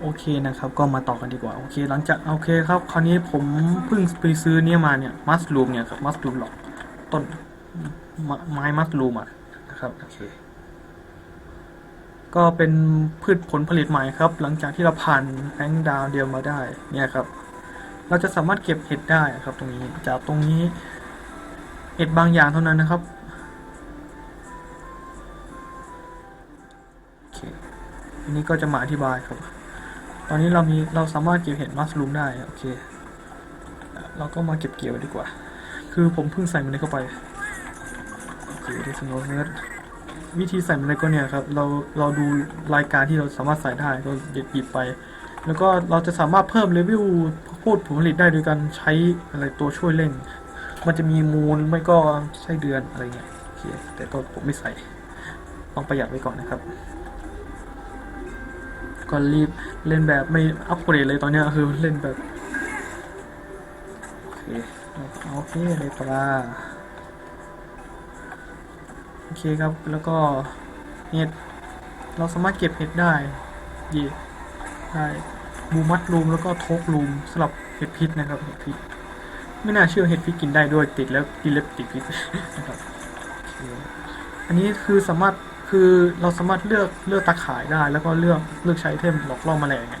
โอเคนะครับ ก็มาต่อกันดีกว่า โอเค หลังจากโอเคครับ คราวนี้ผมเพิ่งไปซื้อเนี่ยมาเนี่ย มัสลูมเนี่ยครับ มัสลูมหรอก ต้นไมไม้มัสลูมอะนะครับ โอเค ก็เป็นพืชผลผลิตใหม่ครับ หลังจากที่เราผ่านแรงดาวเดียวมาได้ เนี่ยครับ เราจะสามารถเก็บเห็ดได้ครับ ตรงนี้ จากตรงนี้ เห็ดบางอย่างเท่านั้นนะครับโอเคอันนี้ก็จะมาอธิบายครับ ตอนนี้เรามีเราสามารถเก็บเห็ดมัสลูมได้โอเค เราก็มาเก็บเกี่ยวดีกว่า คือผมเพิ่งใส่มันเข้าไปโอเคที่สโนว์เนิร์วิธีใส่มันก็เนี่ยครับเราเราดูรายการที่เราสามารถใส่ได้ก็หยิบหยิบไป แล้วก็เราจะสามารถเพิ่มเลเวลพูดผลผลิตได้โดยการใช้อะไรตัวช่วยเร่งมันจะมีมูลไม่ก็ไส้เดือนอะไรเงี้ยโอเคแต่ก็ผมไม่ใส่ต้องประหยัดไว้ก่อนนะครับ ก็รีบเล่นแบบไม่อัปเกรดเลยตอนเนี้ยคือเล่นแบบโอเคโอเคเลยปลาโอเคครับแล้วก็เห็ดเราสามารถเก็บเห็ดได้เย่ได้บูมัดรูมแล้วก็ทกรูมสำหรับเห็ดพิษนะครับเห็ดพิษไม่น่าเชื่อเห็ดพิษกินได้ด้วยติดแล้วกินแล้วติดพิษนะครับอันนี้คือสามารถ คือเราสามารถเลือกเลือกตาข่ายได้ แล้วก็เลือกเลือกใช้เทมหลอกล่อแมลงไง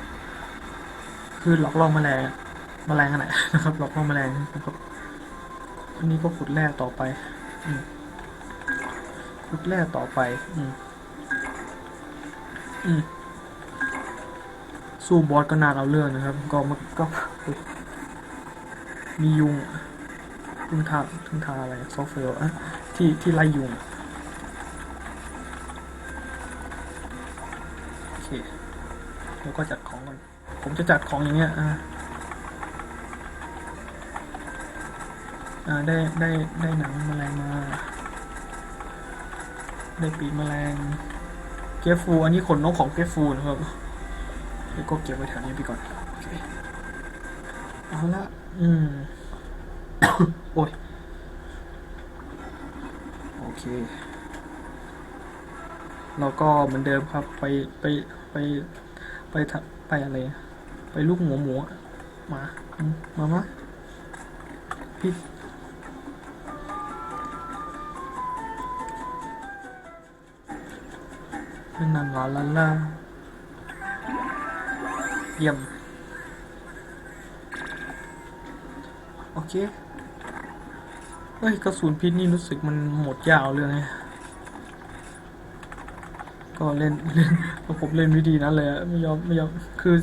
คือหลอกล่อแมลงแมลงอันไหนะครับหลอกล่อแมลงนะครับอันนี้ก็ขุดแร่ต่อไปอขุดแร่ต่อไป อืมอืมสู้บอสก็นานเอาเรื่องนะครับ ก็มันก็ มียุงทึงทาทึงทาอะไรซอฟต์แวร์ที่ที่ไล่ยุง โอเค แล้วก็จัดของก่อนผมจะจัดของอย่างเงี้ยอ่าอ่าได้ได้ได้หนังแมลงมา ได้ปีกแมลงเกฟฟูอันนี้ขนนกของเกฟฟูนะครับแล้วก็เก็บไว้แถวนี้ไปก่อนโอเคเอาละอืมโอ้ยโอเคแล้วก็เหมือนเดิมครับไปไปไป ไปทะไปอะไรไปลูกหมูหมูมามามาพี่นั่นนันลาลาลาเยี่ยม โอเค เฮ้ย กระสุนพิษนี่รู้สึกมันหมดยาวเลยนะ ก็เล่นเล่นผมเล่นวิธีนั้นเลยอะไม่ยอมไม่ยอมคือ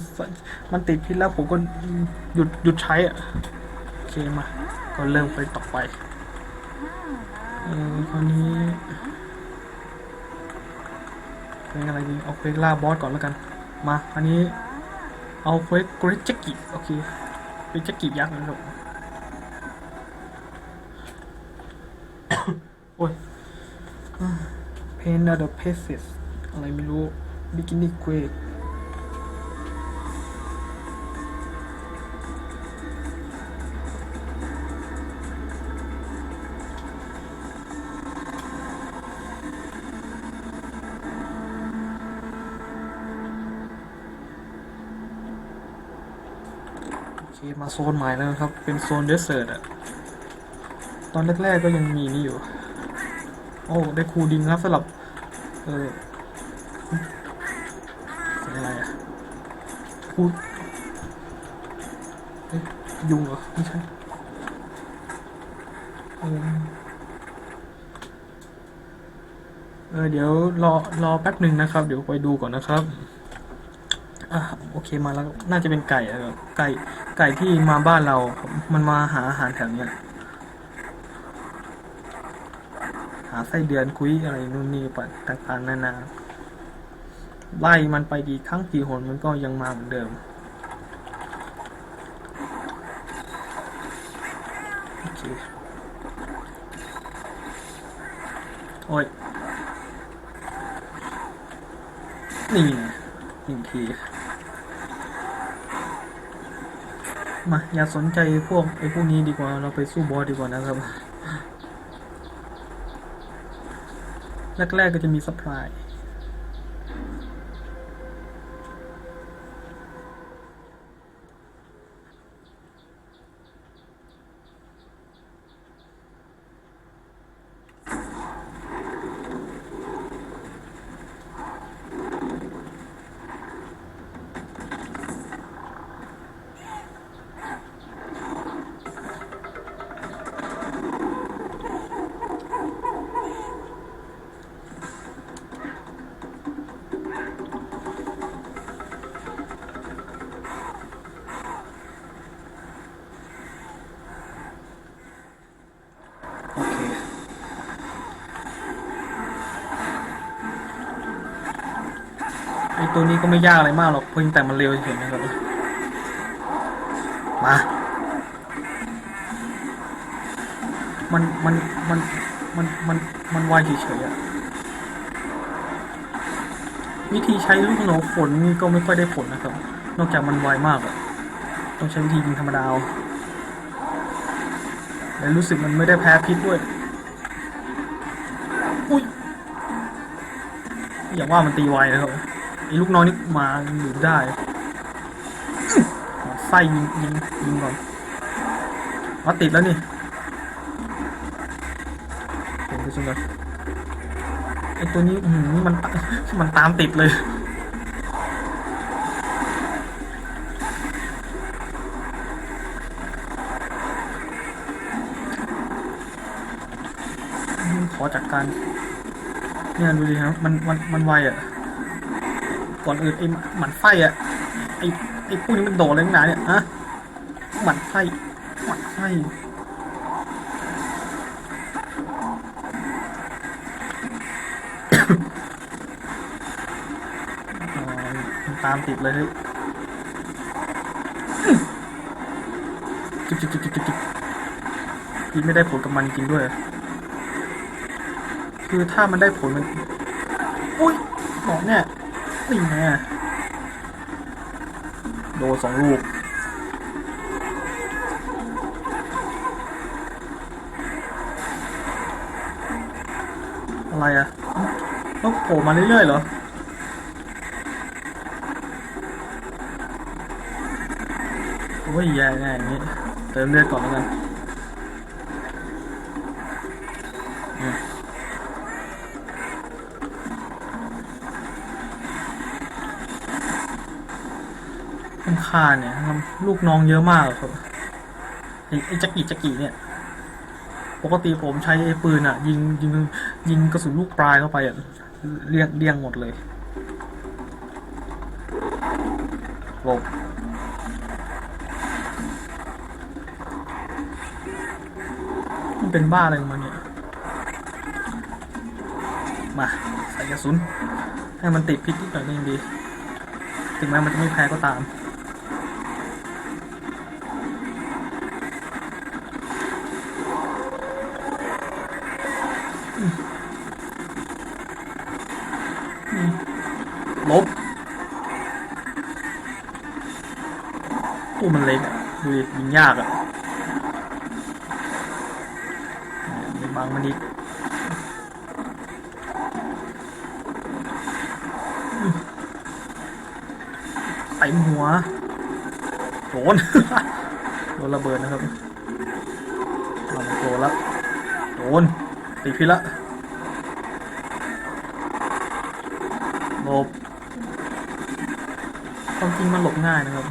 มันติดพิษแล้วผมก็หยุดหยุดใช้อะโอเคมาก็เริ่มไปต่อไปเออคราวนี้เป็นอะไรดีเอาเควกล่าบอสก่อนแล้วกัน มาอันนี้เอาเควกเกรจิกิโอเคเกรจิกิยักษ์นะครับโอ้ย Pain of the Peasants อะไรไม่รู้ Bikini Quake โอเคมาโซนใหม่แล้วนะครับ เป็นโซนเดสเซอร์ตอะตอนแรกๆก็ยังมีนี่อยู่ โอ้ ได้คูดิงครับสำหรับ เออ คูเอ๊ะยุงเหรอ ไม่ใช่เออเดี๋ยวรอรอแป๊บหนึ่งนะครับ เดี๋ยวไปดูก่อนนะครับอะโอเคมาแล้วน่าจะเป็นไก่ครับไก่ไก่ที่มาบ้านเรา มันมาหาอาหารแถวเนี้ยหาไส้เดือนคุยอะไรนู่นนี่ปะต่างๆนานา ไล่มันไปกี่ครั้งกี่หนมันก็ยังมาเหมือนเดิมโอเคโอ้ยนี่หนึ่งทีมาอย่าสนใจพวกไอ้พวกนี้ดีกว่าเราไปสู้บอสดีกว่านะครับ แรกๆก็จะมีซัพพลาย ตัวนี้ก็ไม่ยากอะไรมากหรอกเพียงแต่มันเร็วเฉยๆนะครับมา มัน มัน มัน มัน มัน มันไวเฉยๆอะวิธีใช้ลูกหนูฝนนี่ก็ไม่ค่อยได้ผลนะครับ นอกจากมันไวมากอะต้องใช้วิธียิงธรรมดาเอาและรู้สึกมันไม่ได้แพ้พิษด้วย อุ้ย อย่างว่ามันตีไวนะครับ อ้ลูกน้อยนี่มาหยุดได้ไส้ยิงยิงยิงก่อนว่าติดแล้วนี่เห็นไปสุดเลยไอ้ตัวนี้อืมมันมันตามติดเลยขอจัดการเนี่ยดูดิครับมันมันมันไวอะ ก่อนอื่นไอ้หมันไฟอะไอ้ไอ้พวกนี้มันโดดอะไรนักหนาเนี่ยฮะหมันไฟหมันไฟอ๋อมันตามติดเลยเฮ้ยจิ๊บจิ๊บจิ๊บจิ๊บจิ๊บพี่ไม่ได้ผลกับมันจริงด้วย คือถ้ามันได้ผลมัน อุ้ยบอกเนี่ย นี่แน่โดนสองลูกอะไรอะต้องโผล่มาเรื่อยๆเหรอโอ้ยแย่แย่อย่างนี้ เติมเลือดก่อนแล้วกัน มันฆ่าเนี่ยทำลูกน้องเยอะมากอะครับไอ้ไอ้จักรีจักรีเนี่ยปกติผมใช้ไอ้ปืนอะ ยิงยิงยิงกระสุนลูกปลายเข้าไปอะเลี่ยงเลี่ยงหมดเลยหลบมันเป็นบ้าอะไรของมันเนี่ยมาใส่กระสุนให้มันติดพิษนิดหน่อยก็ยังดี ถึงแม้มันจะไม่แพ้ก็ตามู้มันเล็กอะดูดิยิงยากอะมีบางมันอีกอืมเต็มหัวโดนโดนระเบิดนะครับเราโดนแล้วโดนติดพิละหลบความจริงมันหลบง่ายนะครับ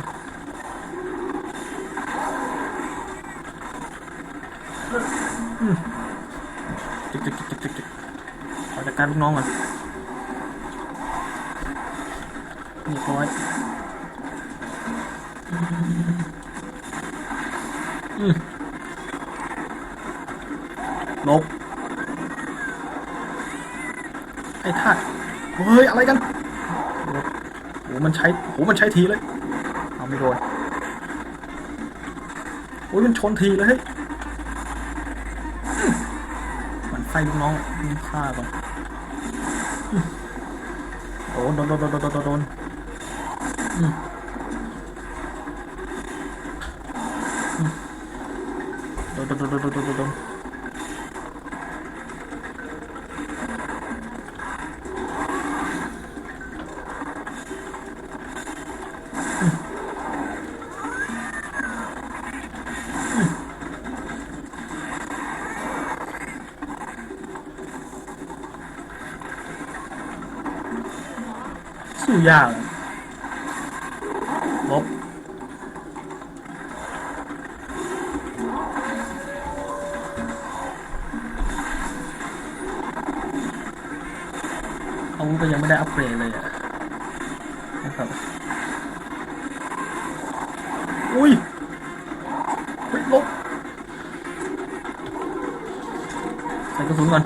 การลูกน้องก่อนนี่ร้อยอืมหลบไอ้ท่าเฮ้ย อะไรกันโอ้โหมันใช้โอ้โหมันใช้ทีเลย เอาไม่โดนโอ้ยมันชนทีเลยเฮ้ยมันไฟลูกน้องมันฆ่าก่อน โดนโดนโดนโดนโดนโดนโดนอืมอืมโดนโดนโดนโดน ยาก ลบ อาวุธก็ยังไม่ได้อัปเกรดเลยอะนะครับ อุ้ยเฮ้ยลบ ใส่กระสุนก่อน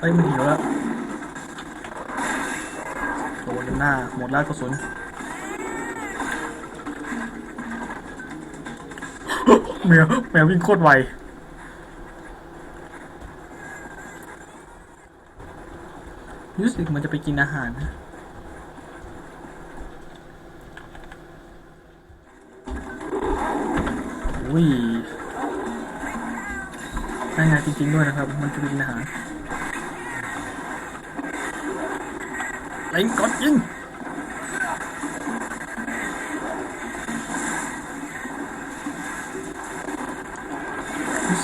อ เอ้ยมันหิวแล้วโดน หมดแล้วกระสุนแมวแมววิ่งโคตรไวรู้สึกมันจะไปกินอาหารนะอุ้ยได้งานจริงๆด้วยนะครับ มันจะไปกินอาหารเล็งกดยิง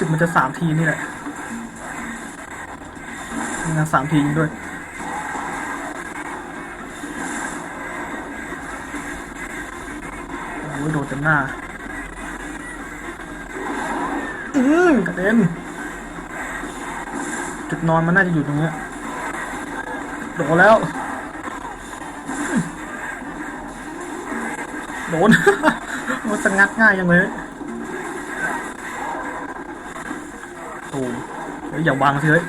กมันจะสามทีนี่แหละงานสามทีด้วยโอ้ยโดนเต็มหน้า อืมกระเด็น จุดนอนมันน่าจะอยู่ตรงเนี้ยโดนแล้ว โดน มันจะงักง่ายยังเลย โอ้เฮ้ยอย่าวางสิเฮ้ย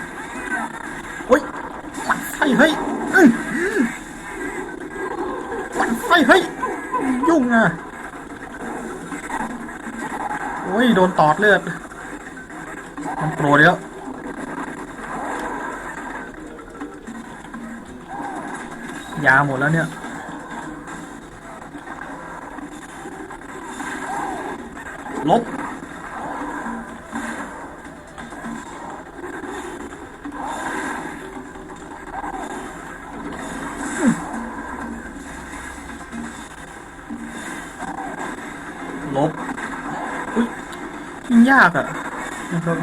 เฮ้ยปัดไฟเฮ้ยอื้อปัดไฟเฮ้ยยุ่งอะโอ้ยโดนตอดเลือดมันโปรดแล้วยาหมดแล้วเนี่ย ลบ อุ้ยยิงยากอะนะครับ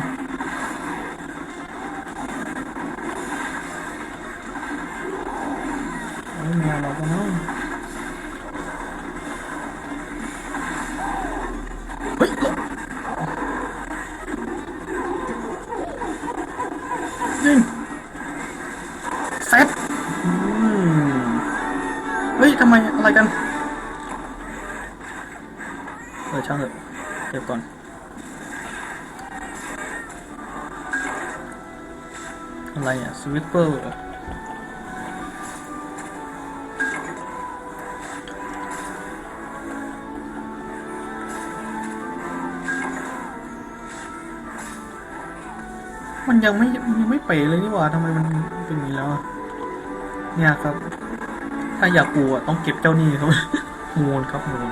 วิปเปอร์มันยังไม่ยังไม่เป๋เลยนี่หว่าทำไมมันเป็นอย่างนี้แล้วเนี่ยครับ ถ้าอยากกลัวต้องเก็บเจ้านี้ครับมูลครับมูล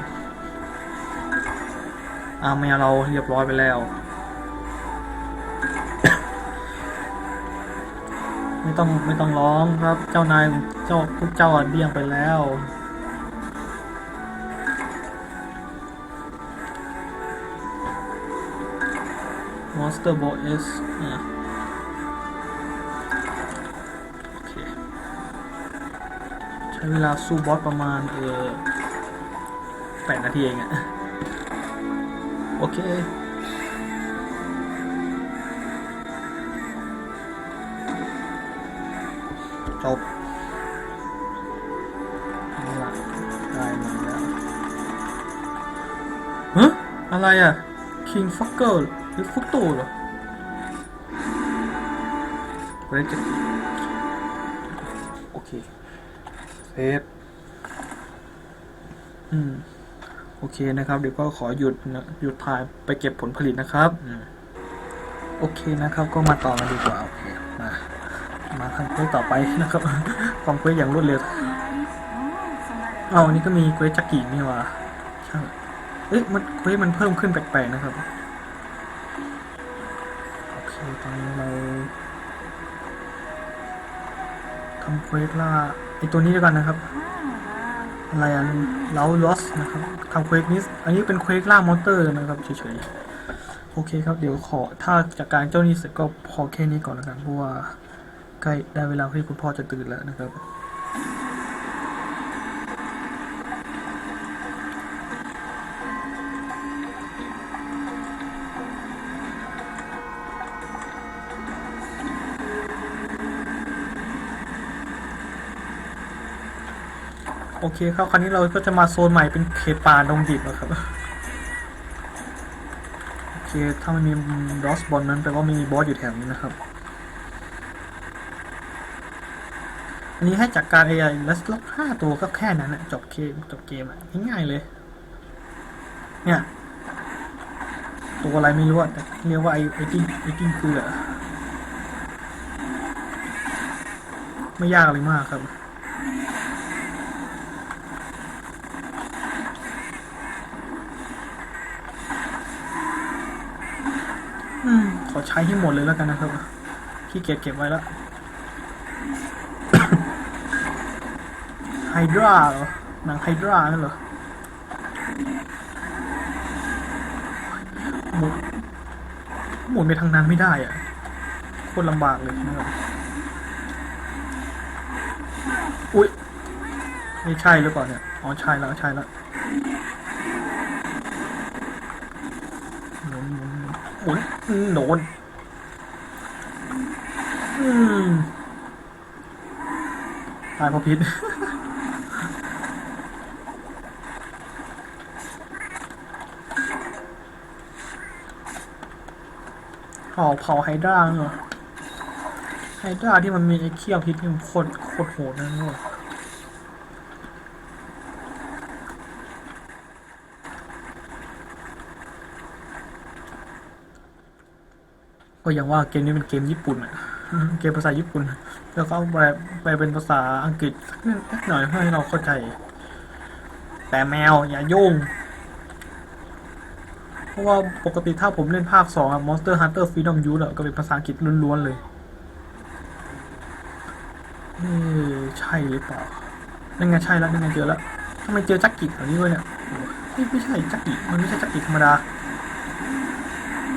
อาแมวเราเรียบร้อยไปแล้ว ไม่ต้องไม่ต้องร้องครับ เจ้านายเจ้าพวกเจ้าอะเดี่ยงไปแล้ว Monster Ball S อะโอเค ใช้เวลาสู้บอสประมาณเออแปดนาทีเองอะโอเค จบเอะได้มาแล้วฮะอะไรอะ King Fucker หรือฟุกโตเหรอเรจิโอเคเซฟอืม โอเคนะครับ เดี๋ยวก็ขอหยุดนะหยุดถ่ายไปเก็บผลผลิตนะครับอืมโอเคนะครับ ก็มาต่อกันดีกว่า โอเค มามาทำเควสต่อไปนะครับทำเควสอย่างรวดเร็วเอาอันนี้ก็มีเควสจักรีนี่ว่าช่างเอ๊ะมันเควสมันเพิ่มขึ้นแปลกๆนะครับโอเคตอนนี้เราทำเควสล่าไอตัวนี้ด้วยกันนะครับอะไรอันเลาลอสนะครับทำเควสนี้อันนี้เป็นเควสล่ามอนเตอร์นะครับเฉยๆโอเคครับ เดี๋ยวขอถ้าจากการเจ้านี้เสร็จก็พอแค่นี้ก่อนแล้วกันเพราะว่า ใกล้ได้เวลาที่คุณพ่อจะตื่นแล้วนะครับ โอเคครับ คราวนี้เราก็จะมาโซนใหม่เป็นเขตป่าดงดิบแล้วครับ โอเค ถ้าไม่มีบอสบอลนั้นแปลว่ามีบอสอยู่แถวนี้นะครับ นนี้ให้จัดการ AI แล้วล็อกห้าตัวก็แค่นั้นนะจบเกมจบเกมอะง่ายๆเลย เนี่ย ตัวอะไรไม่รู้แต่เรียกว่าไอ้ไอ้กิ้งไอ้กิ้งเกลือไม่ยากอะไรมากครับอืมขอใช้ให้หมดเลยแล้วกันนะครับขี้เกียจเก็บไว้แล้ว ไฮดราเหรอ หนังไฮดรานั่นเหรอหมุนหมุนไปทางนั้นไม่ได้อะโคตรลำบากเลยนะครับอุ๊ยไม่ใช่หรือเปล่าเนี่ย อ๋อใช่แล้วใช่แล้วหมุนหมุนหมุนโดนอืมตายเพราะพิษ เผาเผาไฮดราเหรอไฮดราที่มันมีไอ้เขี้ยวพิษนี่มันโคตรโคตรโหดนะนี่ว่ะก็อย่างว่าเกมนี้เป็นเกมญี่ปุ่นอะเกมภาษาญี่ปุ่น แล้วก็แปลแปลเป็นภาษาอังกฤษสักนิดหน่อยเพื่อให้เราเข้าใจ แต่แมวอย่ายุ่ง เพราะว่าปกติถ้าผมเล่นภาคสองอะ Monster Hunter Freedom Youth อะก็เป็นภาษาอังกฤษล้วนๆเลยเอ๊ะใช่หรือเปล่านั่นไงใช่แล้วนั่นไงเจอแล้วทำไมเจอจักกิแถวนี้ด้วยเนี่ยเฮ้ยไม่ใช่จักกิมันไม่ใช่จักกิธรรมดา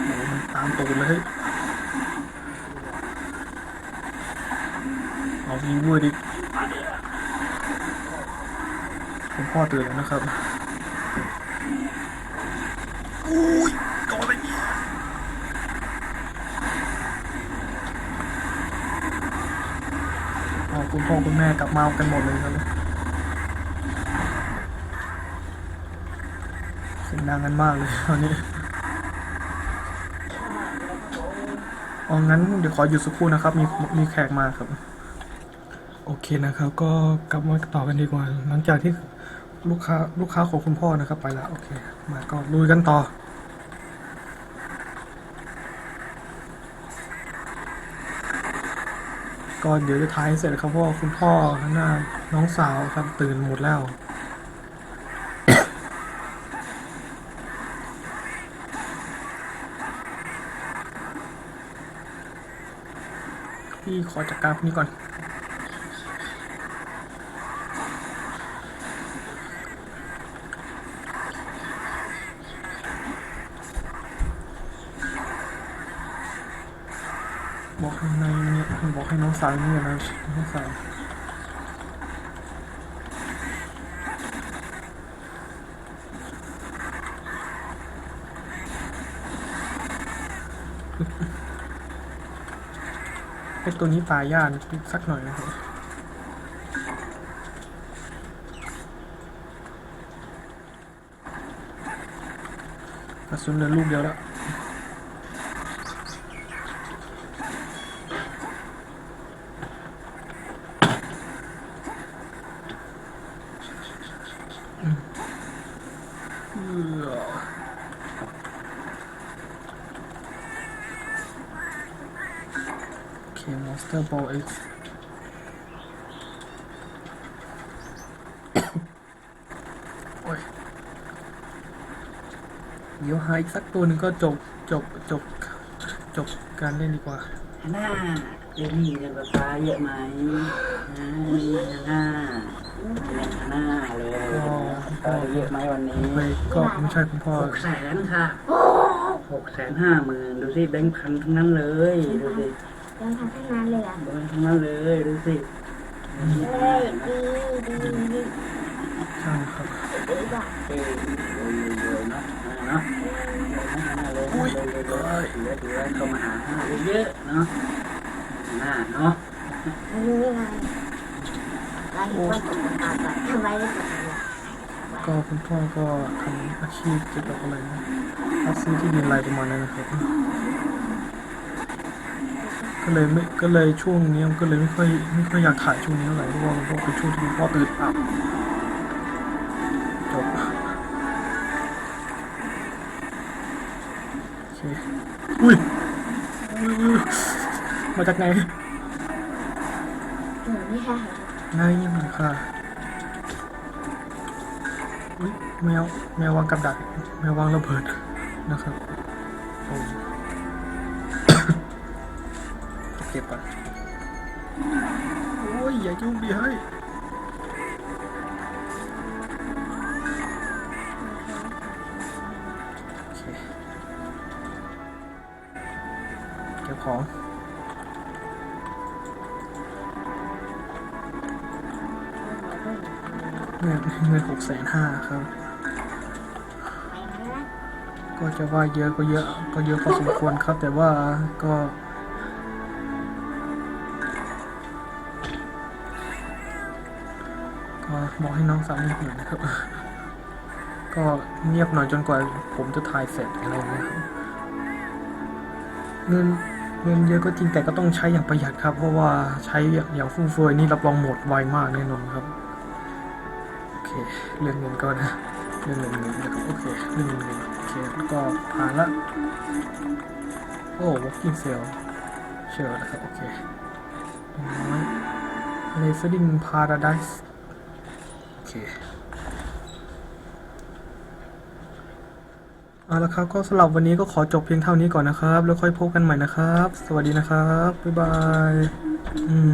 โอ้มันตามตูดเลยเฮ้ยเอาอีวอร์ดิผมพ่อตื่นแล้วนะครับ อุ้ยโดนอะไรเนี่ยอ๋อคุณพ่อคุณแม่กลับมากันหมดเลยครับเสียงดังกันมากเลยตอนนี้อ๋องั้นเดี๋ยวขอหยุดสักครู่นะครับ มีมีแขกมาครับ โอเคนะครับ ก็กลับมาต่อกันดีกว่า หลังจากที่ ลูกค้าลูกค้าของคุณพ่อนะครับไปแล้วโอเค มาก็ลุยกันต่อ ก็เดี๋ยวจะท้ายให้เสร็จครับเพราะว่าคุณพ่อหน้าน้องสาวครับตื่นหมดแล้วพี่ขอจัดการพวกนี้ก่อน บอกข้างในเนี่ยบอกให้น้องสาวนี่นะน้องสาวไอตัวนี้ตายยากสักหน่อยนะครับกระสุนเหลือลูกเดียวแล้ว เอื้อโอเค Monster Ball X โอ้ยเดี๋ยวหาอีกสักตัวหนึ่งก็จบจบจบจบการเล่นดีกว่าหน้าเรียนมีเรียนภาษาเยอะไหมอ่าหน้าเรียนหน้าเลยก็ก็เยอะไหมวันนี้ไปก็ไม่ใช่คุณพ่อหกแสนค่ะหกแสนห้าหมื่นดูสิแบงค์พันทั้งนั้นเลยดูสิ ยังทำทั้งนั้นเลยอะแบงค์ทั้งนั้นเลยดูสิเฮ้ยดีดีดีใช่ครับดีว่ะเอ้ยรวยวยเนาะเนาะเลยวยเลยถือว่าถือว่าเข้ามาหาห้าเยอะๆเนาะหน้าเนาะไม่รู้ยังไงเราเห็นว่าตกตาแบบทำไมได้ตกตาก็คุณพ่อก็ทำอาชีพเกี่ยวกับอะไรนะรับซื้อที่ดินอะไรประมาณนั้นนะครับ กก็เลยไม่ก็เลยช่วงนี้มันก็เลยไม่ค่อยไม่ค่อยอยากถ่ายช่วงนี้เท่าไหร่เพราะว่าเพราะเป็นช่วงที่คุณพ่อตื่นอะจบโอเคอุ้ยอุ้ยอุ้ยมาจากไหนหนูนี่ค่ะง่ายยิ่งเลยค่ะอุ้ยแมวแมววางกับดักแมววางระเบิดนะครับ ก็บก่อนโอ้ยอย่ายุ่งดิเฮ้ยโอเคเก็บของเงินเงินหกแสนห้าครับไปแล้วนะก็จะว่าเยอะก็เยอะก็เยอะพอสมควรครับ แต่ว่าก็ ก็บอกให้น้องสาวเงียบหน่อยนะครับ ก็เงียบหน่อยจนกว่าผมจะถ่ายเสร็จอะไรอย่างเงี้ยครับเงินเงินเยอะก็จริงแต่ก็ต้องใช้อย่างประหยัดครับ เพราะว่าใช้อย่างฟุ่มเฟือยนี่รับรองหมดไวมากแน่นอนครับ โอเค เรื่องเงินก็นะเรื่องเงินเงินนะครับโอเคเรื่องเงินเงินโอเคแล้วก็ผ่านละโอ้ walking cell เชื่อนะครับ โอเคน้อย Lasering Paradise เคเอาละครับก็สำหรับวันนี้ก็ขอจบเพียงเท่านี้ก่อนนะครับ แล้วค่อยพบกันใหม่นะครับ สวัสดีนะครับ บ๊ายบายอืม